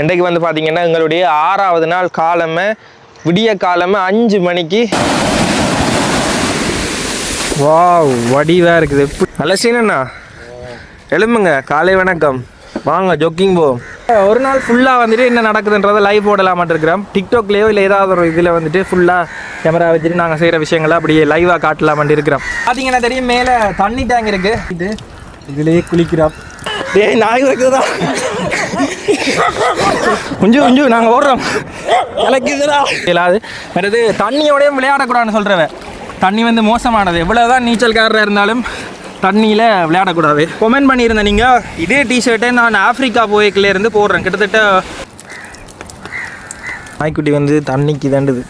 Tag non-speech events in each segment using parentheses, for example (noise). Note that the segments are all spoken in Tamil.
இன்றைக்கு வந்து பார்த்தீங்கன்னா எங்களுடைய ஆறாவது நாள் காலமே விடிய காலமே அஞ்சு மணிக்கு. வாவ் வடிவா இருக்குது. நல்ல சீனண்ணா எழும்புங்க காலை வணக்கம். வாங்க ஜொக்கிங் போ. ஒரு நாள் ஃபுல்லாக வந்துட்டு என்ன நடக்குதுன்றதை லைவ் போடலாமான் இருக்கிறோம். டிக்டாக்லேயோ இல்லை ஏதாவது ஒரு இதில் வந்துட்டு ஃபுல்லாக கேமரா வச்சுட்டு நாங்கள் செய்கிற விஷயங்களை அப்படியே லைவாக காட்டலாமான் இருக்கிறோம். பார்த்தீங்கன்னா தெரியும் மேலே தண்ணி டேங்க் இருக்கு. இது இதுலேயே குளிக்கிறோம். டேய் நாய் வைக்கிறதா கொஞ்சம் கொஞ்சம் நாங்கள் ஓடுறோம். இலக்குதுடா. இல்லாது. அடுத்து தண்ணியோடய விளையாடக்கூடாதுன்னு சொல்கிறவன் தண்ணி வந்து மோசமானது. எவ்வளோதான் நீச்சல்காரராக இருந்தாலும் தண்ணியில் விளையாடக்கூடாது. கொமெண்ட் பண்ணியிருந்தேன் நீங்கள் இதே டிஷர்ட்டை நான் ஆப்பிரிக்கா போய்க்குள்ள இருந்து போடுறேன். கிட்டத்தட்ட நாய்க்குட்டி வந்து தண்ணிக்கு தண்டுது.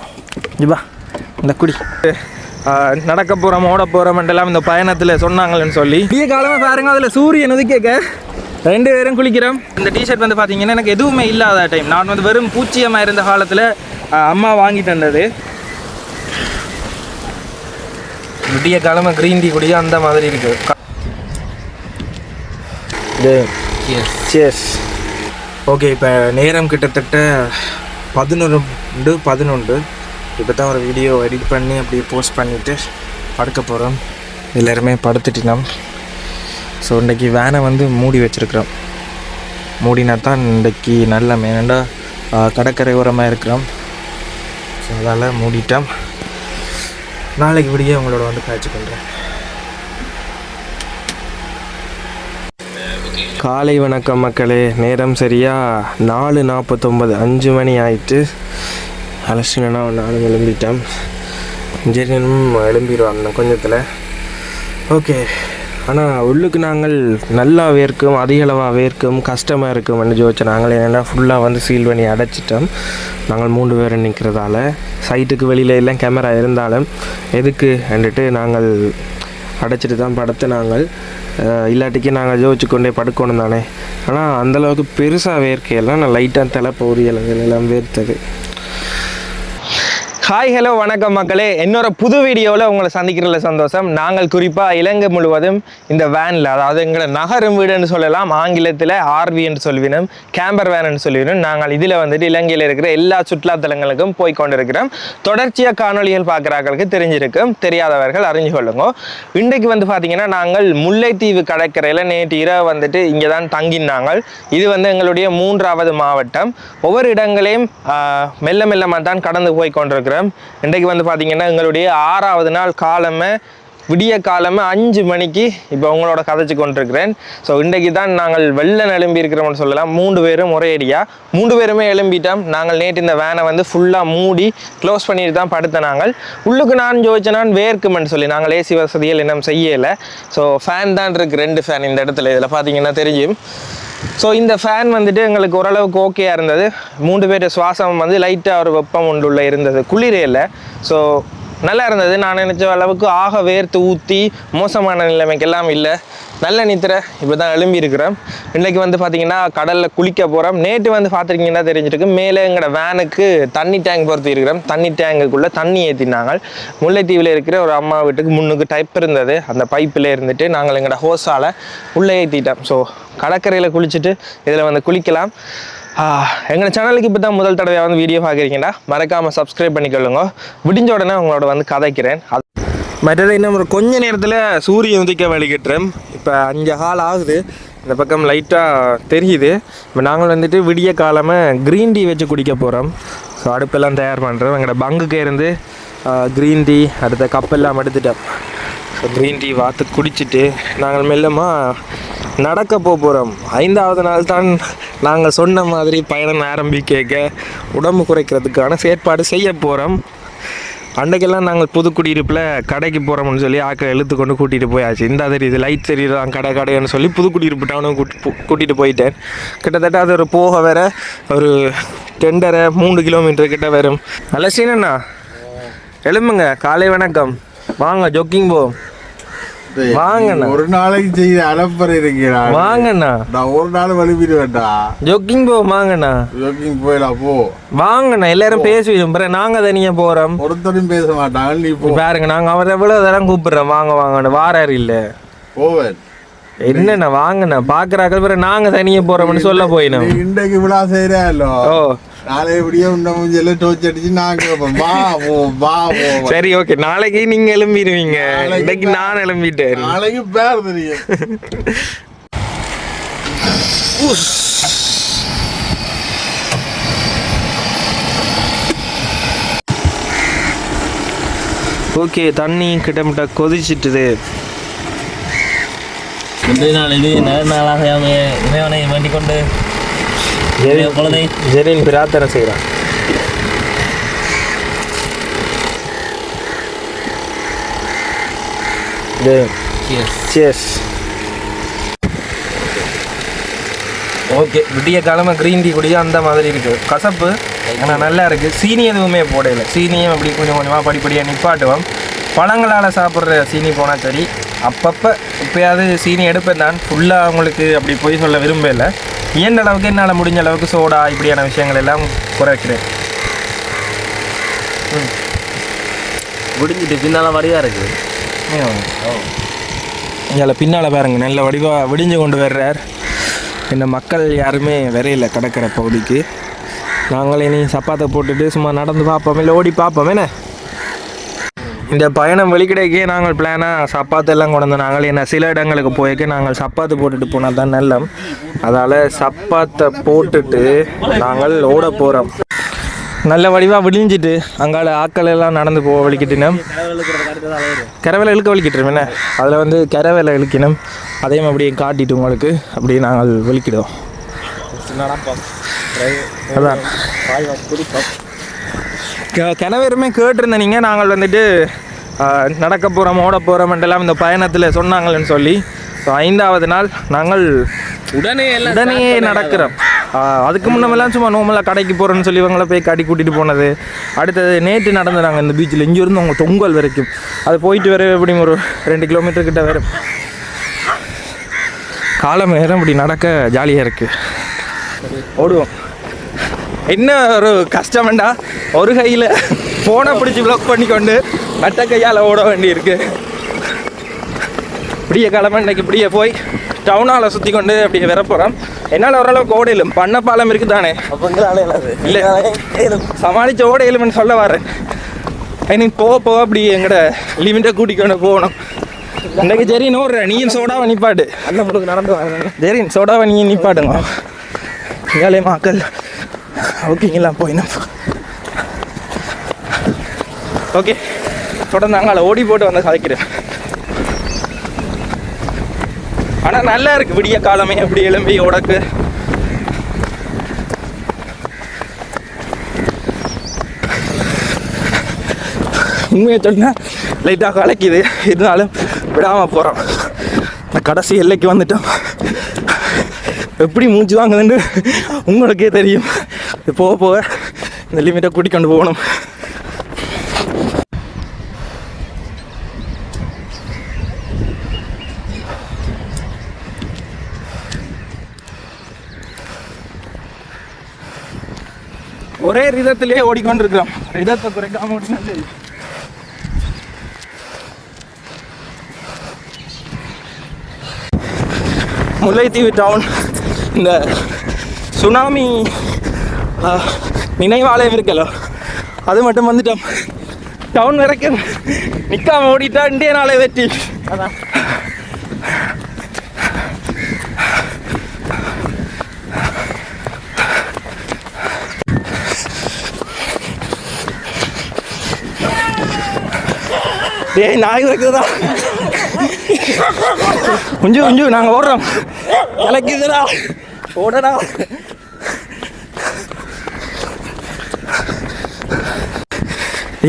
ஜிபா இந்த குடி. நடக்க போகிறோம் ஓட போகிறோம்ன்றெல்லாம் இந்த பயணத்தில் சொன்னாங்கன்னு சொல்லி. விடிய காலமாக பாருங்க அதில் சூரியன் உதிக்க ரெண்டு பேரும் குளிக்கிறோம். இந்த டிஷர்ட் வந்து பார்த்தீங்கன்னா எனக்கு எதுவுமே இல்லாத டைம் நான் வந்து வெறும் பூச்சியமாக இருந்த காலத்தில் அம்மா வாங்கி தந்தது. விடிய காலமாக க்ரீன் டீ குடியா அந்த மாதிரி இருக்கு. சேஸ் ஓகே இப்போ நேரம் கிட்டத்தட்ட பதினொன்று பதினொன்று. இப்போ தான் ஒரு வீடியோ எடிட் பண்ணி அப்படியே போஸ்ட் பண்ணிவிட்டு படுக்க போகிறோம் எல்லாருமே படுத்துட்டினோம் ஸோ இன்றைக்கி வேனை வந்து மூடி வச்சுருக்குறோம். மூடினா தான் இன்றைக்கி நல்ல மேனண்டா கடற்கரை ஓரமாக இருக்கிறோம். ஸோ அதால் மூடிட்டோம். நாளைக்கு விடிய உங்களோட வந்து காய்ச்சி பண்ணுறேன் காலை வணக்கம் மக்களே. நேரம் சரியா? நாலு நாற்பத்தொம்பது அஞ்சு மணி ஆயிட்டு. அலசினா நானும் எழும்பிட்டேன் இன்ஜினியரும் எழும்பிடுவாங்க கொஞ்சத்தில். ஓகே ஆனால் உள்ளுக்கு நாங்கள் நல்லா வேர்க்கும் அதிக அளவாக வேர்க்கும் கஷ்டமாக இருக்கும்னு ஜோதிச்சு நாங்கள். என்னென்னா ஃபுல்லாக வந்து சீல் பண்ணி அடைச்சிட்டோம். நாங்கள் மூன்று பேர் நிற்கிறதால சைட்டுக்கு வெளியில் எல்லாம் கேமரா இருந்தாலும் எதுக்கு என்றுட்டு நாங்கள் அடைச்சிட்டு தான் படுத்து நாங்கள் இல்லாட்டிக்கு நாங்கள் ஜோதிச்சு கொண்டே படுக்கணும் தானே. ஆனால் அந்தளவுக்கு பெருசாக வேர்க்கையெல்லாம் நான் லைட்டாக தலை பகுதியில் எல்லாம் வேர்த்தது. ஹாய் ஹலோ வணக்கம் மக்களே. என்னோட புது வீடியோவில் உங்களை சந்திக்கிறதுல சந்தோஷம். நாங்கள் குறிப்பாக இலங்கை முழுவதும் இந்த வேனில் அதாவது எங்களை நகரும் வீடுன்னு சொல்லலாம் ஆங்கிலத்தில் ஆர்வி என்று கேம்பர் வேனுன்னு சொல்லிவிடும் நாங்கள் இதில் வந்துட்டு இலங்கையில் இருக்கிற எல்லா சுற்றுலாத்தலங்களுக்கும் போய் கொண்டிருக்கிறோம். தொடர்ச்சியாக காணொளிகள் பார்க்குறாங்களுக்கு தெரிஞ்சிருக்கும் தெரியாதவர்கள் அறிஞ்சு கொள்ளுங்க. இன்றைக்கு வந்து பார்த்தீங்கன்னா நாங்கள் முல்லைத்தீவு கடற்கரையில் நேற்று இரவு வந்துட்டு இங்கே தான் தங்கினாங்க. இது வந்து எங்களுடைய மூன்றாவது மாவட்டம். ஒவ்வொரு இடங்களையும் மெல்ல மெல்லமாக தான் கடந்து போய் கொண்டிருக்கிறோம். இன்றைக்கு வந்து பார்த்தீங்கன்னா எங்களுடைய ஆறாவது நாள் காலமே விடிய காலமே அஞ்சு மணிக்கு இப்போ உங்களோட கதைச்சு கொண்டிருக்கிறேன். ஸோ இன்றைக்கு தான் நாங்கள் வெளில எழும்பி இருக்கிறோம்னு சொல்லலாம். மூன்று பேரும் முறையடியாக மூன்று பேருமே எழும்பிட்டோம். நாங்கள் நேற்று இந்த வேனை வந்து ஃபுல்லாக மூடி க்ளோஸ் பண்ணிட்டு தான் படுத்த நாங்கள். உள்ளுக்கு நான் ஜோதிச்சனான் வேர்க்குமென்னு சொல்லி நாங்கள் ஏசி வசதிகள் இன்னும் செய்யலை. ஸோ ஃபேன் தான் இருக்குது ரெண்டு ஃபேன் இந்த இடத்துல. இதில் பார்த்தீங்கன்னா தெரியும். ஸோ இந்த ஃபேன் வந்துட்டு எங்களுக்கு ஓரளவுக்கு ஓகேயாக இருந்தது. மூன்று பேர் சுவாசம் வந்து லைட்டாக ஒரு வெப்பம் உண்டுள்ள இருந்தது. குளிரே இல்லை. ஸோ நல்லா இருந்தது. நான் நினச்ச அளவுக்கு ஆக வேர்த்து ஊற்றி மோசமான நிலைமைக்கு எல்லாம் இல்லை. நல்ல நித்திர. இப்போ தான் எழும்பி இருக்கிறோம் இன்றைக்கி வந்து பார்த்திங்கன்னா கடலில் குளிக்க போகிறோம் நேற்று வந்து பார்த்துருக்கீங்கன்னா தெரிஞ்சிருக்கு. மேலே எங்களோட வேனுக்கு தண்ணி டேங்க் பொறுத்து இருக்கிறோம். தண்ணி டேங்குக்குள்ளே தண்ணி ஏற்றினாங்க முல்லைத்தீவில் இருக்கிற ஒரு அம்மா வீட்டுக்கு முன்னுக்கு டைப் இருந்தது. அந்த பைப்பில் இருந்துட்டு நாங்கள் எங்களோட ஹோஸால் உள்ளே ஏற்றிட்டோம் ஸோ கடற்கரையில் குளிச்சுட்டு இதில் வந்து குளிக்கலாம். எங்கள் சேனலுக்கு இப்போ தான் முதல் தடவையாக வந்து வீடியோ பார்க்குறீங்கன்னா மறக்காமல் சப்ஸ்கிரைப் பண்ணிக்கொள்ளுங்க. விடிஞ்ச உடனே உங்களோட வந்து கதைக்கிறேன். அது மற்றது இன்னும் ஒரு கொஞ்ச நேரத்தில் சூரியன் உதிக்க வழிகிட்டுறேன். இப்போ அஞ்சு ஹால் ஆகுது. இந்த பக்கம் லைட்டாக தெரியுது. இப்போ நாங்கள் வந்துட்டு விடிய காலமாக க்ரீன் டீ வச்சு குடிக்க போகிறோம் ஸோ அடுப்பெல்லாம் தயார் பண்ணுறோம் எங்களோட பங்குக்கு இருந்து க்ரீன் டீ அடுத்த கப்பெல்லாம் எடுத்துட்டோம். ஸோ க்ரீன் டீ வாத்து குடிச்சிட்டு நாங்கள் மெல்லமாக நடக்க போக போகிறோம் ஐந்தாவது நாள் தான் நாங்கள் சொன்ன மாதிரி பயணம் ஆரம்பிக்க உடம்பு குறைக்கிறதுக்கான செயற்பாடு செய்ய போகிறோம் அன்றைக்கெல்லாம் நாங்கள் புது குடியிருப்பில் கடைக்கு போகிறோம்னு சொல்லி ஆக்களை இழுத்து கொண்டு கூட்டிகிட்டு போயாச்சு. இந்த இது லைட் தெரியுதான் கடை கடைன்னு சொல்லி புது குடியிருப்பு டவுனும் கூட்டி கூட்டிகிட்டு போயிட்டேன். கிட்டத்தட்ட அது ஒரு போக வேற ஒரு ரெண்டரை மூணு கிலோமீட்டர் கிட்ட வரும். நல்ல சீனண்ணா எழும்புங்க. காலை வணக்கம். வாங்க ஜொக்கிங் போ. வாங்கண்ணா. ஒரு நாளைக்கு செய்த அலப்பறை இருக்கிறா வாங்கண்ணா. நான் ஒரு நாள் வலிப்பிடுவேன்டா ஜொக்கிங் போ வாங்கண்ணா. ஜோக்கிங் போயிடலாம் போ. வாங்கண்ணா எல்லாரும் பேசுவோம் பிறகு நாங்கள் தனியாக போகிறோம் ஒருத்தரும் பேச மாட்டாங்க நீ பாருங்க நாங்கள் அவரை எவ்வளோ தரம் கூப்பிடுறோம். வாங்க வாங்கன்னு வாராரு இல்லை. போவேன். என்னண்ணா வாங்கண்ணா. பாக்குறாக்கள் பிறகு நாங்க தனியே போறோம்னு சொல்ல போயினோம். இன்றைக்கு விழா செய்யறோ ஓ. நாளை எப்படியோ உண்ட மூஞ்சில டோச் அடிச்சு நான் கேட்பேன். வா போ வா போ. சரி ஓகே நாளைக்கு நீங்க எழும்பிடுவீங்க. நாளைக்கு இன்னைக்கு நான் எழும்பிட்டேன். நாளைக்கு பேர் தெரியும் ஓகே தண்ணி கிட்டமிட்ட கொதிச்சிட்டுது. இன்றைய நாள் இது நல்ல நாளாக இறைவனை வேண்டிக் கொண்டு குழந்தை ஜெரின் பிரார்த்தனை செய்கிறான். ஓகே விடிய கிழமை க்ரீன் டீ குடிக்க அந்த மாதிரி இருக்கு கசப்பு ஆனால் நல்லா இருக்கு. சீனி எதுவுமே போடல. சீனியும் அப்படி கொஞ்சம் கொஞ்சமாக படிப்படியாக நிப்பாட்டுவோம். பழங்களால் சாப்பிட்ற சீனி போனால் சரி. அப்பப்போ இப்போயாவது சீனி எடுப்பேன் நான். ஃபுல்லாக அவங்களுக்கு அப்படி போய் சொல்ல விரும்பல. இயன்ற அளவுக்கு என்னால் முடிஞ்ச அளவுக்கு சோடா இப்படியான விஷயங்கள் எல்லாம் குறைக்கிறேன். முடிஞ்சிட்டு பின்னால வடிவா இருக்கு இதில் பின்னால் பாருங்க நல்ல வடிவாக விடிஞ்சு கொண்டு வர்றார். இந்த மக்கள் யாருமே வரையில கடற்கரை பகுதிக்கு. நாங்கள் இனி சப்பாத்தை போட்டுட்டு சும்மா நடந்து பார்ப்போம் இல்லை ஓடி பார்ப்போம் என்ன? இந்த பயணம் வெளிக்கிடைக்கே நாங்கள் பிளானாக சப்பாத்து எல்லாம் கொண்டு வந்தோம். நாங்கள் என்ன சில இடங்களுக்கு போய்க்க நாங்கள் சப்பாத்து போட்டுட்டு போனால் தான் நல்லம். அதால் சப்பாத்தை போட்டுட்டு நாங்கள் ஓட போகிறோம் நல்ல வடிவாக விடிஞ்சிட்டு அங்கால ஆட்கள் எல்லாம் நடந்து போக வலிக்கிட்டினோம். கரவேலை இழுக்க வலிக்கிட்டுரும் என்ன? அதில் வந்து கரவேலை இழுக்கணும் அதையும் அப்படியே காட்டிட்டு உங்களுக்கு அப்படியே நாங்கள் வலிக்கிடுவோம் அதான். கிணவருமே கேட்டிருந்தேன் நீங்கள் நாங்கள் வந்துட்டு நடக்க போகிறோம் ஓட போகிறோம்ன்றெல்லாம் இந்த பயணத்தில் சொன்னாங்கன்னு சொல்லி ஸோ ஐந்தாவது நாள் நாங்கள் உடனே உடனே நடக்கிறோம். அதுக்கு முன்னமெல்லாம் சும்மா நோமலாக கடைக்கு போகிறோன்னு சொல்லி இவங்கள போய் கட்டி கூட்டிகிட்டு போனது. அடுத்தது நேற்று நடந்து நாங்கள் இந்த பீச்சில் இருந்து அவங்க தொங்கல் வரைக்கும். அது போயிட்டு வர எப்படியும் ஒரு ரெண்டு கிலோமீட்டர் கிட்ட வரும். காலம் நேரம் இப்படி நடக்க ஜாலியாக இருக்குது ஓடுவோம். என்ன ஒரு கஷ்டமெண்டா ஒரு கையில் ஃபோனை பிடிச்சி ப்ளாக் பண்ணி கொண்டு மற்ற கையால் ஓட வேண்டியிருக்கு. இப்படியே கிளம்ப இன்னைக்கு இப்படியே போய் டவுனால் சுற்றி கொண்டு அப்படியே வர போகிறோம் என்னால் ஓரளவுக்கு ஓடையிலும் பண்ண பாலம் இருக்குது தானே இல்லை. சமாளித்த ஓடையிலும்னு சொல்ல வரேன். எனக்கு போக போக அப்படி எங்கட லிமிட்டை கூட்டிக்கொண்டு போகணும். இன்னைக்கு சரி நோடுற நீயும் சோடாவை நிப்பாட்டு. அந்த முழுக்கு நடந்து வாங்க. சரி சோடாவை நீயும் நிப்பாட்டுங்க ஏழை மக்கள். ஓகேங்களா போயிடும் ஓகே தொடர்ந்து அங்கே ஓடி போட்டு வந்து கதைக்கிறேன் ஆனால் நல்லா இருக்குது விடிய காலமே அப்படி எலும்பி உடக்கு. உண்மையை சொன்னா லைட்டாக கலக்கிது இருந்தாலும் விடாமல் போகிறோம் இந்த கடைசி எல்லைக்கு வந்துட்டோம். எப்படி மூச்சு வாங்குதுன்னு உங்களுக்கே தெரியும். போக போக இந்த லிமிட்டை கூட்டிக் கொண்டு போகணும். ஒரே ரிதத்திலே ஓடிக்கொண்டிருக்கிறோம். ரிதத்தை குறைக்காம ஓடினா சரி முல்லைத்தீவு டவுன் இந்த சுனாமி நினைவாலயம் இருக்கல. அது மட்டும் வந்துட்டோம். டவுன் வரைக்கும் நிற்காம ஓடிட்டா இண்டிய நாளை வெற்றி. அதான். டேய் நாய் வைக்கிறதா குஞ்சு குஞ்சு நாங்கள் ஓடுறோம். கிளக்குதுடா ஓடடா.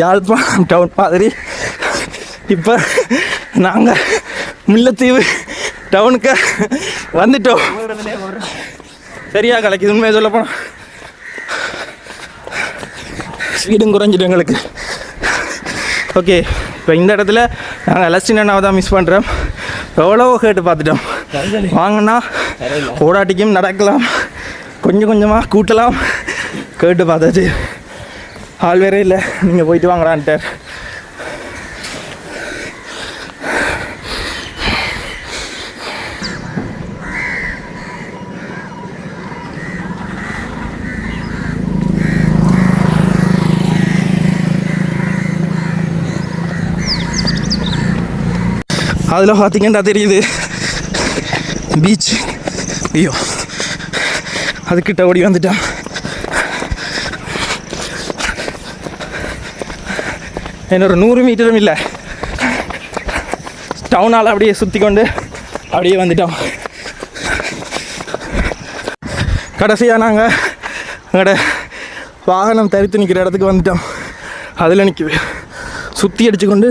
யாழ்ப்பாணம் டவுன் மாதிரி. இப்போ நாங்கள் முல்லைத்தீவு டவுனுக்கு வந்துட்டோம். சரியா கலைக்குது உண்மையை சொல்ல போனால் ஸ்பீடும் குறைஞ்சிட்டு எங்களுக்கு. ஓகே இப்போ இந்த இடத்துல நாங்கள் அலஸ்டின் அண்ணாவை தான் மிஸ் பண்ணுறோம் எவ்வளவோ கேட்டு பார்த்துட்டோம். வாங்கினா ஓடாட்டிக்கும் நடக்கலாம். கொஞ்சம் கொஞ்சமாக கூட்டலாம். கேட்டு பார்த்தாச்சு. ஆள் வேறே இல்லை. நீங்கள் போயிட்டு வாங்கடான்ட்டார் அதில் பார்த்திங்கன்னா தெரியுது. பீச் ஐயோ. அதுக்கிட்ட ஓடி வந்துட்டான். இன்னொரு நூறு மீட்டரும் இல்லை. டவுனால் அப்படியே சுற்றி கொண்டு அப்படியே வந்துட்டோம் கடைசியாக நாங்கள் எங்களோட வாகனம் தரித்து நிற்கிற இடத்துக்கு வந்துட்டோம். அதில் நிற்குது சுற்றி அடிச்சுக்கொண்டு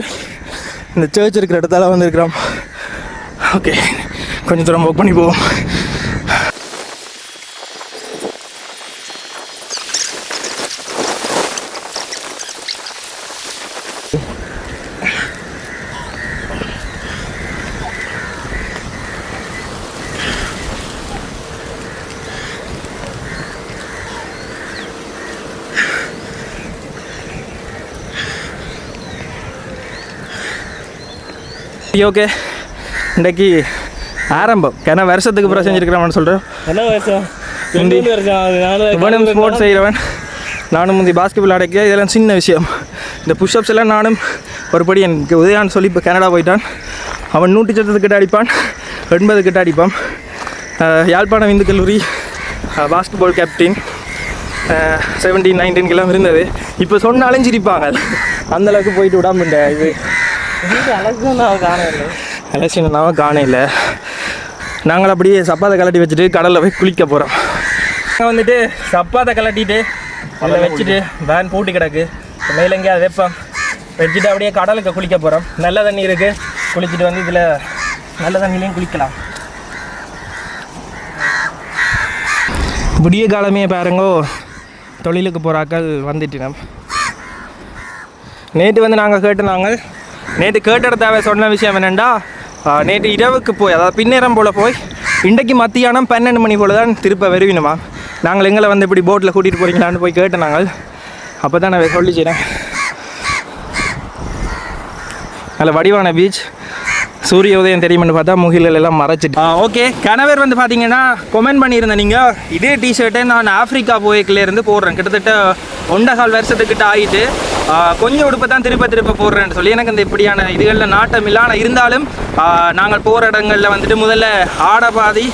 இந்த சர்ச் இருக்கிற இடத்தால வந்திருக்கிறோம். ஓகே கொஞ்சம் தூரம் ஒர்க் பண்ணி போவோம். ஓகே. இன்றைக்கு ஆரம்பம். ஏன்னா வருஷத்துக்கு அப்புறம் செஞ்சுருக்கிறோம்னு சொல்கிறேன் என்ன வருஷம். இவனும் ஸ்போர்ட்ஸ் செய்கிறவன் நானும் முந்தி பாஸ்கெட்பால் அடைக்க இதெல்லாம் சின்ன விஷயம். இந்த புஷ்அப்ஸ் எல்லாம் நானும் ஒரு படி எனக்கு உதயான்னு சொல்லி இப்போ கனடா போயிட்டான். அவன் நூற்றி சத்தத்துக்கிட்ட அடிப்பான். எண்பது கிட்ட அடிப்பான். யாழ்ப்பாணம் இந்து கல்லூரி basketball captain seventeen nineteen kilo இருந்தது. இப்போ சொன்னாலும் சிரிப்பாங்க. அந்த அளவுக்கு போயிட்டு விடாம இந்த இது. எலெக்ஷன் நாம காணையில் நாங்கள் அப்படியே சப்பாத்தை கலட்டி வச்சுட்டு கடலில் போய் குளிக்க போகிறோம் நாங்கள் வந்துட்டு சப்பாத்தை கலட்டிட்டு அதில் வச்சுட்டு வேன் பூட்டி கிடக்கு. மேலே எங்கேயாவது வைப்போம். வச்சுட்டு அப்படியே கடலுக்கு குளிக்க போகிறோம் நல்ல தண்ணி இருக்குது குளிச்சுட்டு வந்து இதில் நல்ல தண்ணிலையும் குளிக்கலாம். விடிய காலமே பாருங்கோ. தொழிலுக்கு போகிறாக்கள் வந்துட்டினோம் நேற்று வந்து நாங்கள் கேட்டு நாங்கள் நேற்று கேட்ட தேவை சொன்ன விஷயம் என்னென்னா நேற்று இரவுக்கு போய் அதாவது பின்னேரம் போல் போய் இன்றைக்கு மத்தியானம் பன்னெண்டு மணி போல் தான் திருப்ப வருவினுமா? நாங்கள் எங்களை வந்து இப்படி போட்டில் கூட்டிகிட்டு போகிறீங்களான்னு போய் கேட்டேன் நாங்கள். அப்போ தான் நான் சொல்லிச்சிடேன் நல்ல வடிவான பீச் சூரிய உதயம் தெரியும்னு பார்த்தா முகில்கள் எல்லாம் மறைச்சிட்டு. ஓகே கணவர் வந்து பார்த்தீங்கன்னா கொமெண்ட் பண்ணியிருந்தேன் நீங்கள் இதே டிஷர்ட்டை நான் ஆஃப்ரிக்கா போய்க்கிலேருந்து இருந்து போடுறேன். கிட்டத்தட்ட ஒன்றரை கால் வருஷத்துக்கிட்ட ஆகிட்டு கொஞ்சம் உடுப்பை தான் திருப்ப திருப்ப போடுறேன்னு சொல்லி எனக்கு இந்த இப்படியான இதுகளில் நாட்டம் இல்லை ஆனால் இருந்தாலும் நாங்கள் போகிற இடங்களில் வந்துட்டு முதல்ல ஆட பாதி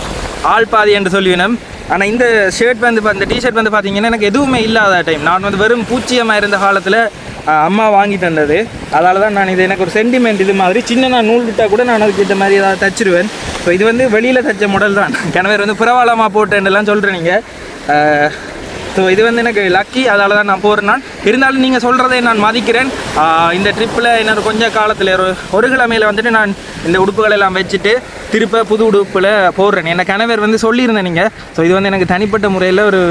ஆள் பாதி என்று சொல்லிவினோம் ஆனால் இந்த ஷர்ட் வந்து இந்த டிஷர்ட் வந்து பார்த்தீங்கன்னா எனக்கு எதுவுமே இல்லாத டைம் நான் வந்து வெறும் பூச்சியமாக இருந்த காலத்தில் அம்மா வாங்கி தந்தது. அதால் தான் நான் இது எனக்கு ஒரு சென்டிமெண்ட் இது மாதிரி சின்ன நான் நூல் விட்டால் கூட நான் அதுக்கு இந்த மாதிரி ஏதாவது தச்சிருவேன். ஸோ இது வந்து வெளியில் தச்ச மாடல் தான். கிணவர் வந்து புறவாளமாக போட்டேன்லாம் சொல்கிறேன் நீங்கள் ஸோ இது வந்து எனக்கு லக்கி அதால் தான் நான் போகிறேன் நான். இருந்தாலும் நீங்கள் சொல்கிறதை நான் மதிக்கிறேன். இந்த ட்ரிப்பில் இன்னொரு கொஞ்சம் காலத்தில் ஒரு ஒரு கிழமையில் வந்துட்டு நான் இந்த உடுப்புகளை எல்லாம் வச்சுட்டு திருப்ப புது உடுப்பில் போடுறேன். என்னை கணவர் வந்து சொல்லியிருந்தேன் நீங்கள் ஸோ இது வந்து எனக்கு தனிப்பட்ட முறையில் ஒரு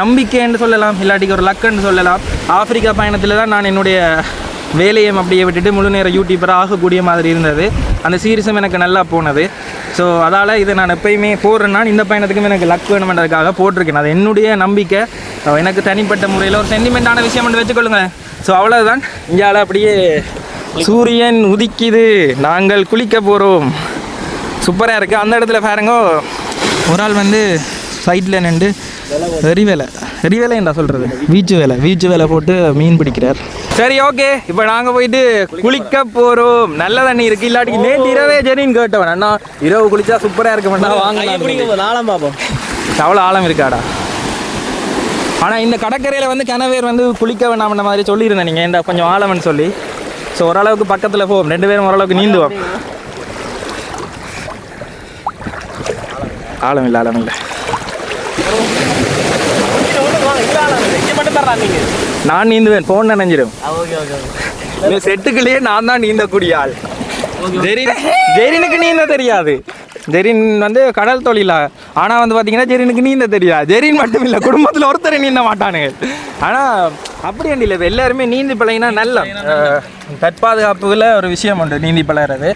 நம்பிக்கைன்னு சொல்லலாம் இல்லாட்டிக்கு ஒரு லக்குன்னு சொல்லலாம். ஆப்பிரிக்கா பயணத்தில் தான் நான் என்னுடைய வேலையை அப்படியே விட்டுட்டு முழு நேர யூடியூபராக ஆகக்கூடிய மாதிரி இருந்தது. அந்த சீரிஸும் எனக்கு நல்லா போனது. ஸோ அதால் இதை நான் எப்பயுமே போடுறேன்னா இந்த பயணத்துக்கும் எனக்கு லக் வேணுமென்றதுக்காக போட்டிருக்கேன். அது என்னுடைய நம்பிக்கை. எனக்கு தனிப்பட்ட முறையில் ஒரு சென்டிமெண்ட்டான விஷயம் வச்சுக்கொள்ளுங்க ஸோ அவ்வளோதான் இங்கேயால் அப்படியே சூரியன் உதிக்குது. நாங்கள் குளிக்க போகிறோம் சூப்பராக இருக்குது அந்த இடத்துல பாருங்க. ஒரு ஆள் வந்து சைட்டில் நின்று வெறி வேலை வெறி வேலை என்ன சொல்கிறது வீச்சு வேலை. வீச்சு வேலை போட்டு மீன் பிடிக்கிறார். சரி ஓகே. இப்போ நாங்கள் போயிட்டு குளிக்க போகிறோம் நல்ல தண்ணி இருக்குது இல்லாட்டி நேற்று இரவே ஜெரின்னு கேட்டவன். அண்ணா இரவு குளிச்சா சூப்பராக இருக்க மாட்டா வாங்க நாளாம் பார்ப்போம். அவ்வளோ ஆழம் இருக்காடா. ஆனால் இந்த கடற்கரையில் வந்து கிணவேர் வந்து குளிக்க வேண்டாம்ன்ற மாதிரி சொல்லியிருந்தேன் நீங்கள் இந்த கொஞ்சம் ஆழம்னு சொல்லி. ஸோ ஓரளவுக்கு பக்கத்தில் போவோம். ரெண்டு பேரும் ஓரளவுக்கு நீந்துவோம். ஆழம் இல்லை ஆழம் இல்லை. நான் நீந்துவேன் ஃபோன் நினைஞ்சிடும் இந்த செட்டுக்குள்ளேயே நான் தான் நீந்தக்கூடிய ஆள். ஜெரின் ஜெரினுக்கு நீந்த தெரியாது. ஜெரின் வந்து கடல் தொழிலா. ஆனால் வந்து பார்த்தீங்கன்னா ஜெரினுக்கு நீந்த தெரியாது. ஜெரின் மட்டும் இல்லை குடும்பத்தில் ஒருத்தரை நீந்த மாட்டானுங்க. ஆனால் அப்படி இல்லை இப்போ எல்லாருமே நீந்தி பழகினா நல்ல தற்பாதுகாப்புல ஒரு விஷயம் உண்டு நீந்தி பழகிறது.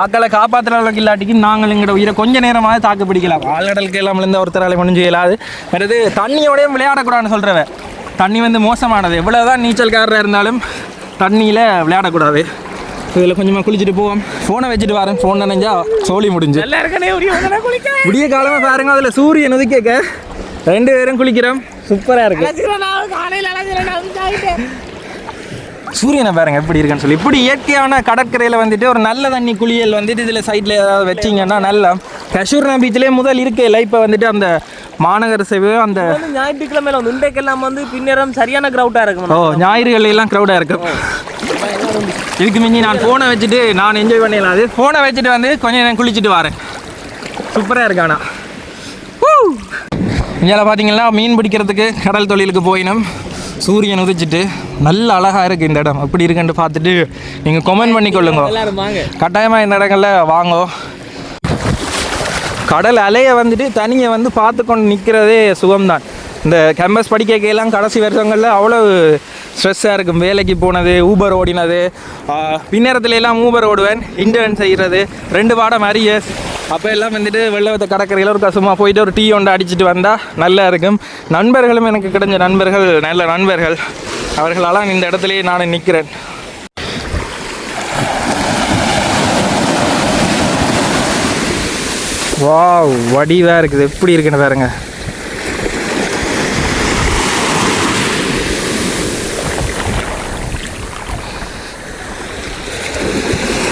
ஆக்களை காப்பாற்றுற அளவுக்கு இல்லாட்டிக்கு நாங்கள் எங்களோட உயிரை கொஞ்ச நேரமாக தாக்கு பிடிக்கலாம். ஆழ்கடலுக்கு எல்லாம் இருந்து ஒருத்தரால் ஒன்றும் செய்யலாது. மற்றது தண்ணியோடய விளையாடக்கூடாதுன்னு சொல்கிறவன் தண்ணி வந்து மோசமானது. எவ்வளோதான் நீச்சல்காரராக இருந்தாலும் தண்ணியில் விளையாடக்கூடாது. இதில் கொஞ்சமாக குளிச்சுட்டு போவோம். ஃபோனை வச்சுட்டு வரேன். ஃபோன் நினைஞ்சா சோழி முடிஞ்சு. விடிய காலமாக பாருங்க அதில் சூரியன் உதிக்க ரெண்டு பேரும் குளிக்கிறோம். சூப்பராக இருக்கு. சூரியனை பாருங்க எப்படி இருக்குன்னு சொல்லி. இப்படி இயற்கையான கடற்கரையில் வந்துட்டு ஒரு நல்ல தண்ணி குளியல் வந்துட்டு இதில் சைடில் ஏதாவது வச்சிங்கன்னா நல்லா. கஷூர்னா பீச்சிலே முதல் இருக்கையில் இப்போ வந்துட்டு அந்த மாநகர சேவை அந்த வந்து ஞாயிற்றுக்கிழமையில வந்து இன்றைக்கெல்லாம் வந்து பின்னேரம் சரியான கிரௌட்டாக இருக்கும். ஓ ஞாயிறுகள் எல்லாம் க்ரௌடாக இருக்கும். இதுக்கு மிஞ்சி நான் ஃபோனை வச்சுட்டு நான் என்ஜாய் பண்ணிடலாம். அது ஃபோனை வச்சுட்டு வந்து கொஞ்சம் நேரம் குளிச்சுட்டு வரேன். சூப்பராக இருக்கானா இங்கே பார்த்தீங்கன்னா மீன் பிடிக்கிறதுக்கு கடல் தொழிலுக்கு போயினும். சூரியன் உதிச்சிட்டு நல்ல அழகாக இருக்குது இந்த இடம். எப்படி இருக்குன்னு பார்த்துட்டு நீங்கள் கமெண்ட் பண்ணி கொள்ளுங்க எல்லாரும் வாங்க. கட்டாயமாக இந்த இடங்களில் வாங்கோ. கடல் அலையை வந்துட்டு தனியை வந்து பார்த்து கொண்டு நிற்கிறதே சுகம்தான். இந்த கேம்பஸ் படிக்கைக்கெல்லாம் கடைசி வருஷங்களில் அவ்வளோ ஸ்ட்ரெஸ்ஸாக இருக்கும். வேலைக்கு போனது ஊபர் ஓடினது. பின்னேரத்துல எல்லாம் ஊபர் ஓடுவேன். இன்டர்ன் செய்கிறது. ரெண்டு வாடம் அரியஸ் அப்போ எல்லாம் வந்துட்டு வெள்ளவத்தை கடற்கரையில் ஒரு கசுமா போயிட்டு ஒரு டீ ஒன்று அடிச்சிட்டு வந்தால் நல்லா இருக்கும். நண்பர்களும் எனக்கு கிடைஞ்ச நண்பர்கள் நல்ல நண்பர்கள். அவர்களெல்லாம் இந்த இடத்துலையே நான் நிற்கிறேன். வாவ் வடிவாக இருக்குது. எப்படி இருக்குன்னு பாருங்கள்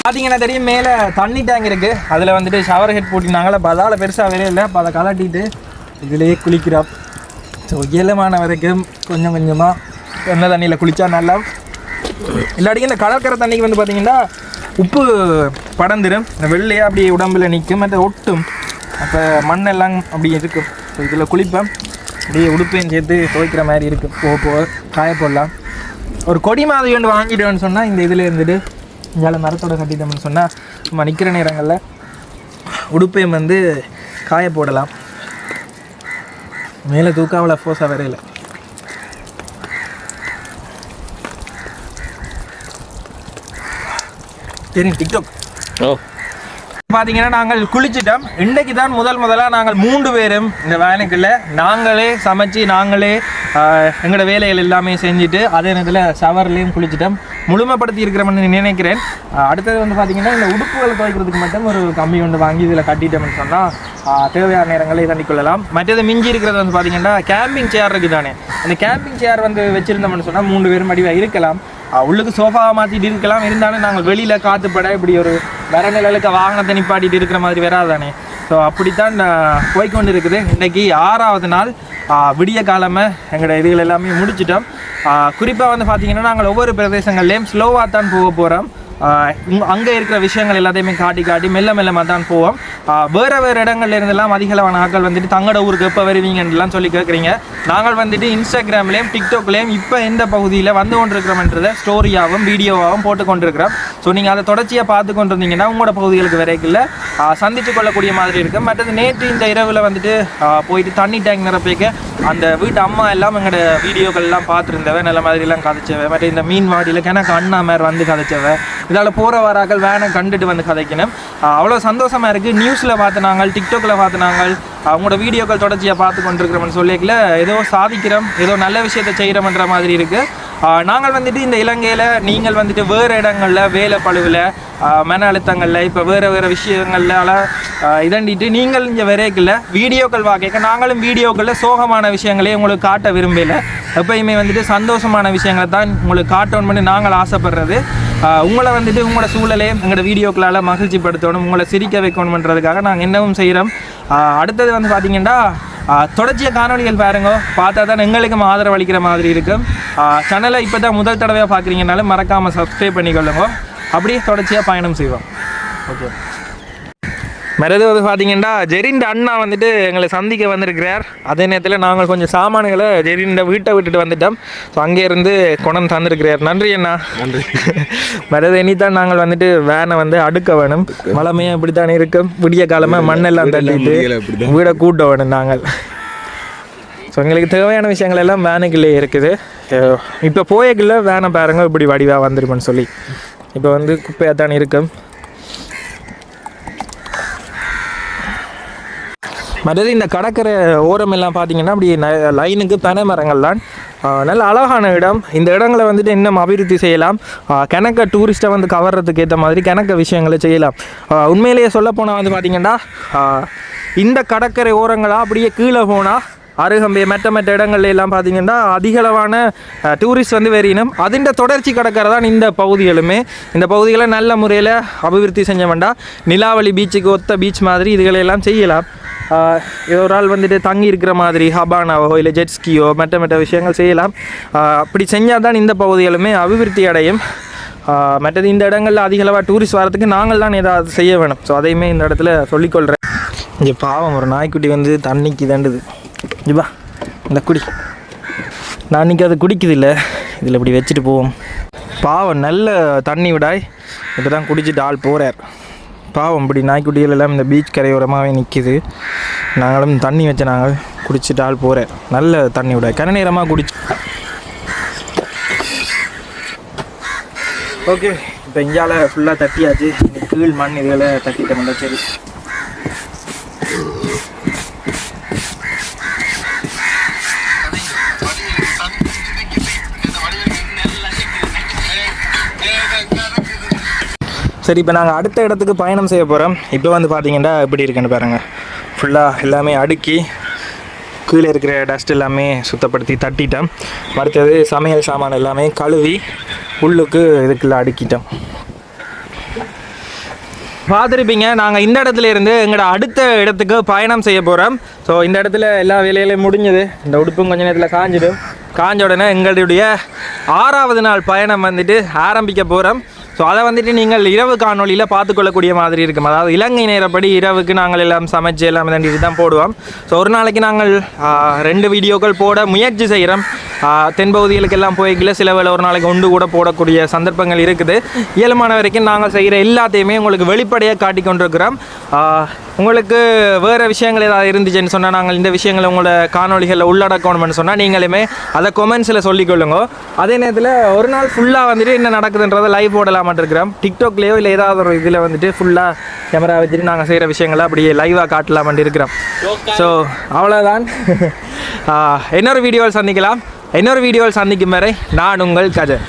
பார்த்தீங்கன்னா தெரியும் மேலே தண்ணி டேங்க் இருக்குது அதில் வந்துட்டு ஷவர் ஹெட் போட்டிருந்தாங்களே அப்போ அதால் பெருசாக வேலையே இல்லை. அப்போ அதை கலட்டிட்டு இதிலேயே குளிக்கிறோம் ஸோ இயலமான வரைக்கும் கொஞ்சம் கொஞ்சமாக எண்ணெய் தண்ணியில் குளித்தா நல்லா இல்லாட்டிக்கு இந்த கடற்கரை தண்ணிக்கு வந்து பார்த்தீங்கன்னா உப்பு படந்துடும் இந்த வெள்ளையே அப்படியே உடம்பில் நிற்கும் மற்ற ஒட்டும். அப்போ மண்ணெல்லாம் அப்படி இருக்கும். ஸோ இதில் குளிப்பேன். அப்படியே உடுப்பையும் சேர்த்து துவைக்கிற மாதிரி இருக்கும். போக போக காய போடலாம். ஒரு கொடி மாதிரி ஒன்று வாங்கிட்டோன்னு சொன்னால் இந்த இதில் இருந்துட்டு இங்கால மரத்தோட கட்டிட்டோம்னு சொன்னால் நம்ம நிற்கிற நேரங்களில் உடுப்பையும் வந்து காய போடலாம். மேலே தூக்காவில் ஃபோர்ஸாக வரையில சரி டிக்டாக் ஓ. பார்த்தீங்கன்னா நாங்கள் குளிச்சிட்டோம். இன்றைக்கு தான் முதல் முதலாக நாங்கள் மூன்று பேரும் இந்த வேலைக்குள்ள நாங்களே சமைச்சு நாங்களே எங்களோட வேலைகள் எல்லாமே செஞ்சுட்டு அதே நேரத்தில் ஷவர்லேயும் குளிச்சிட்டோம். முழுமைப்படுத்தி இருக்கிறோம்னு நினைக்கிறேன். அடுத்தது வந்து பார்த்தீங்கன்னா இந்த உடுப்புகள் துவைக்கிறதுக்கு மட்டும் ஒரு கம்பி ஒன்று வாங்கி இதில் கட்டிட்டோம்னு சொன்னால் தேவையான நேரங்களை தண்ணிக் கொள்ளலாம் மற்றது மிஞ்சி இருக்கிறது வந்து பார்த்தீங்கன்னா கேம்பிங் சேர் இருக்குது தானே அந்த கேம்பிங் சேர் வந்து வச்சுருந்தோம்னு சொன்னால் மூன்று பேரும் அடிவாக இருக்கலாம். உள்ளுக்கு சோஃபாவை மாற்றிட்டு இருக்கலாம். இருந்தாலும் நாங்கள் வெளியில் காற்றுப்பட இப்படி ஒரு வர நிழலுக்கு வாகனத்தை நிப்பாட்டிட்டு இருக்கிற மாதிரி வராதானே? ஸோ அப்படித்தான் ஆஹ், போய்க்கொண்டு இருக்குது இன்றைக்கி ஆறாவது நாள் விடிய காலமே எங்களோட இதுகள் எல்லாமே முடிச்சிட்டோம். குறிப்பாக வந்து பார்த்தீங்கன்னா நாங்கள் ஒவ்வொரு பிரதேசங்கள்லேயும் ஸ்லோவாக தான் போக போகிறோம் அங்கே இருக்கிற விஷயங்கள் எல்லாத்தையுமே காட்டி காட்டி மெல்ல மெல்லமாக தான் போவோம். வேறு வேறு இடங்கள்ல இருந்தெல்லாம் அதிகளவான ஆட்கள் வந்துட்டு தங்களோட ஊருக்கு எப்போ வருவீங்கன்றலாம் சொல்லி கேட்குறீங்க நாங்கள் வந்துட்டு இன்ஸ்டாகிராம்லேயும் டிக்டாக்லேயும் இப்போ எந்த பகுதியில் வந்து கொண்டிருக்கிறோம்ன்றதை ஸ்டோரியாகவும் வீடியோவாகவும் போட்டு கொண்டிருக்கிறோம். ஸோ நீங்கள் அதை தொடர்ச்சியாக பார்த்து கொண்டிருந்தீங்கன்னா உங்களோட பகுதிகளுக்கு வரைக்கில் சந்தித்து கொள்ளக்கூடிய மாதிரி இருக்கும் மற்றது நேற்று இந்த இரவில் வந்துட்டு போயிட்டு தண்ணி டேங்க் நிரப்பிக்க அந்த வீட்டு அம்மா எல்லாம் எங்களோட வீடியோக்கள்லாம் பார்த்துருந்தவன் பார்த்துருந்தவ நல்ல மாதிரிலாம் கதைச்சவன் மற்ற இந்த மீன் வாடியில் கிணக்கு அண்ணா மேர் வந்து கதைச்சவன் இதால் போகிற வராக்கள் வேனை கண்டுட்டு வந்து கதைக்கணும். அவ்வளோ சந்தோஷமாக இருக்குது நியூஸில் பார்த்து நாங்கள் பார்த்துனாங்கள் பார்த்து நாங்கள் அவங்களோட வீடியோக்கள் தொடர்ச்சியாக பார்த்து கொண்டிருக்கிறோம்னு சொல்லிக்கல. ஏதோ சாதிக்கிறோம் ஏதோ நல்ல விஷயத்தை செய்கிறோம்ன்ற மாதிரி இருக்குது நாங்கள் வந்துட்டு இந்த இலங்கையில் நீங்கள் வந்துட்டு வேறு இடங்களில் வேலை பழுவில் மன அழுத்தங்களில் இப்போ வேறு வேறு விஷயங்களால் இதண்டிட்டு நீங்கள் இங்கே விரைக்கல வீடியோக்கள் வாக்கிக்க நாங்களும் வீடியோக்களில் சோகமான விஷயங்களே உங்களுக்கு காட்ட விரும்பலை. எப்பயுமே வந்துட்டு சந்தோஷமான விஷயங்களை தான் உங்களுக்கு காட்டணும் பண்ணி நாங்கள் ஆசைப்படுறது. உங்களை வந்துட்டு உங்களோட சூழலே எங்களோட வீடியோக்களால் மகிழ்ச்சிப்படுத்தணும் உங்களை சிரிக்க வைக்கணுன்றதுக்காக நாங்கள் என்னவும் செய்கிறோம் அடுத்தது வந்து பார்த்தீங்கன்னா தொடர்ச்சிய காணொளிகள் பாருங்க. பார்த்தா தான் எங்களுக்கும் ஆதரவு அளிக்கிற மாதிரி இருக்கும் சேனலை இப்போ தான் முதல் தடவையாக பார்க்குறீங்கனாலும் மறக்காமல் சப்ஸ்கிரைப் பண்ணிக்கொள்ளுங்க. அப்படியே தொடர்ச்சியாக பயணம் செய்வோம். ஓகே மறது வந்து பார்த்தீங்கன்னா ஜெரிண்ட அண்ணா வந்துட்டு எங்களை சந்திக்க வந்திருக்கிறார். அதே நேரத்தில் நாங்கள் கொஞ்சம் சாமான்களை ஜெரிண்ட வீட்டை விட்டுட்டு வந்துட்டோம். ஸோ அங்கேருந்து கொண்டு தந்திருக்கிறார். நன்றி அண்ணா. நன்றி. மறது இனித்தான் நாங்கள் வந்துட்டு வேனை வந்து அடுக்க வேணும். மழமையாக இப்படித்தானே இருக்கும். விடிய காலமாக மண்ணெல்லாம் தள்ளிட்டு வீடை கூட்ட வேணும் நாங்கள். ஸோ எங்களுக்கு தேவையான விஷயங்கள் எல்லாம் வேனுக்குள்ளே இருக்குது. இப்போ போயக்குள்ள வேனை பாருங்க இப்படி வடிவாக வந்துருக்குன்னு சொல்லி. இப்போ வந்து குப்பையாக தான் இருக்கும். மற்றது இந்த கடற்கரை ஓரம் எல்லாம் பார்த்தீங்கன்னா அப்படி லைனுக்கு பனை மரங்கள் தான். நல்ல அழகான இடம். இந்த இடங்களை வந்துட்டு இன்னும் அபிவிருத்தி செய்யலாம். ஆஹ், கணக்க டூரிஸ்ட்டை வந்து கவர்றதுக்கு ஏற்ற மாதிரி கணக்க விஷயங்களை செய்யலாம். உண்மையிலேயே சொல்ல போனால் வந்து பார்த்தீங்கன்னா இந்த கடற்கரை ஓரங்களாக அப்படியே கீழே போனால் அருகம்பே மெட்ட மெட்ட இடங்கள்ல எல்லாம் பார்த்தீங்கன்னா அதிகளவான டூரிஸ்ட் வந்து வெறியினும் அதிண்ட தொடர்ச்சி கடற்கரை இந்த பகுதிகளுமே. இந்த பகுதிகளை நல்ல முறையில் அபிவிருத்தி செஞ்ச வேண்டாம் நிலாவளி பீச்சுக்கு ஒத்த பீச் மாதிரி இதுகளையெல்லாம் செய்யலாம். ஒரு ஆள் வந்துட்டு தங்கி இருக்கிற மாதிரி ஹபானாவோ இல்லை ஜெட்ஸ்கியோ மற்ற மற்ற விஷயங்கள் செய்யலாம். அப்படி செஞ்சால் தான் இந்த பகுதிகளுமே அபிவிருத்தி அடையும். மற்றது இந்த இடங்களில் அதிகளவாக டூரிஸ்ட் வரதுக்கு நாங்கள் தான் ஏதாவது செய்ய வேணும். ஸோ அதையுமே இந்த இடத்துல சொல்லிக்கொள்கிறேன் இங்கே பாவம் ஒரு நாய்க்குட்டி வந்து தண்ணிக்கு தண்டுது. இவா இந்த குடி. நான் அன்றைக்கி அது குடிக்குது இல்லை இதில் இப்படி வச்சுட்டு போவோம். பாவம் நல்ல தண்ணி விடாய். இப்போ தான் குடிச்சிட்டு ஆள் போகிறார் பாவம் இப்படி நாய்க்குட்டிகள் எல்லாம் இந்த பீச் கரையோரமாகவே நிற்கிது நாங்களும் தண்ணி வச்ச நாங்கள் குடிச்சிட்டு ஆள் போகிறேன் நல்ல தண்ணி விட. கன நேரமாக குடிச்சு ஓகே இப்போ இங்கால ஃபுல்லாக தட்டியாச்சு. இந்த கீழ் மண் இதுகளை தட்டிட்டோம்ல சரி. சரி இப்போ நாங்கள் அடுத்த இடத்துக்கு பயணம் செய்ய போகிறோம் இப்போ வந்து பார்த்தீங்கன்னா எப்படி இருக்குன்னு பாருங்கள் ஃபுல்லாக எல்லாமே அடுக்கி கீழே இருக்கிற டஸ்ட் எல்லாமே சுத்தப்படுத்தி தட்டிட்டோம். அடுத்தது சமையல் சாமான் எல்லாமே கழுவி உள்ளுக்கு இதுக்குள்ளே அடுக்கிட்டோம். பார்த்துருப்பீங்க நாங்கள் இந்த இடத்துல இருந்து எங்களோட அடுத்த இடத்துக்கு பயணம் செய்ய போகிறோம் ஸோ இந்த இடத்துல எல்லா வேலையிலையும் முடிஞ்சது. இந்த உடுப்பும் கொஞ்ச நேரத்தில் காஞ்சிடும். காஞ்ச உடனே எங்களுடைய ஆறாவது நாள் பயணம் வந்துட்டு ஆரம்பிக்க போகிறோம் ஸோ அதை வந்துட்டு நீங்கள் இரவு காணொலியில் பார்த்துக்கொள்ளக்கூடிய மாதிரி இருக்கும். அதாவது இலங்கை நேரப்படி இரவுக்கு நாங்கள் எல்லாம் சமைச்சு எல்லாம் தண்டிட்டு தான் போடுவோம். ஸோ ஒரு நாளைக்கு நாங்கள் ரெண்டு வீடியோக்கள் போட முயற்சி செய்கிறோம். தென்பகுதிகளுக்கு எல்லாம் போய்க்கல சில வேலை ஒரு நாளைக்கு ஒன்று கூட போடக்கூடிய சந்தர்ப்பங்கள் இருக்குது. இயலுமான வரைக்கும் நாங்கள் செய்கிற எல்லாத்தையுமே உங்களுக்கு வெளிப்படையாக காட்டி கொண்டிருக்கிறோம் உங்களுக்கு வேறு விஷயங்கள் ஏதாவது இருந்துச்சுன்னு சொன்னால் நாங்கள் இந்த விஷயங்களை உங்களோட காணொலிகளில் உள்ளடக்கணும்னு சொன்னால் நீங்களுமே அதை கொமெண்ட்ஸில் சொல்லிக்கொள்ளுங்க. அதே நேரத்தில் ஒரு நாள் ஃபுல்லாக வந்துட்டு என்ன நடக்குதுன்றதை லைவ் போடலாமான் இருக்கிறோம். டிக்டாக்லேயோ இல்லை ஏதாவது ஒரு இதில் வந்துட்டு ஃபுல்லாக கேமரா வச்சுட்டு நாங்கள் செய்கிற விஷயங்களை அப்படியே லைவாக காட்டலாமான் இருக்கிறோம். ஸோ அவ்வளோதான் (laughs) இன்னொரு வீடியோவில் சந்திக்கலாம். இன்னொரு வீடியோவில் சந்திக்கும் வரை நான் உங்கள் கஜன்.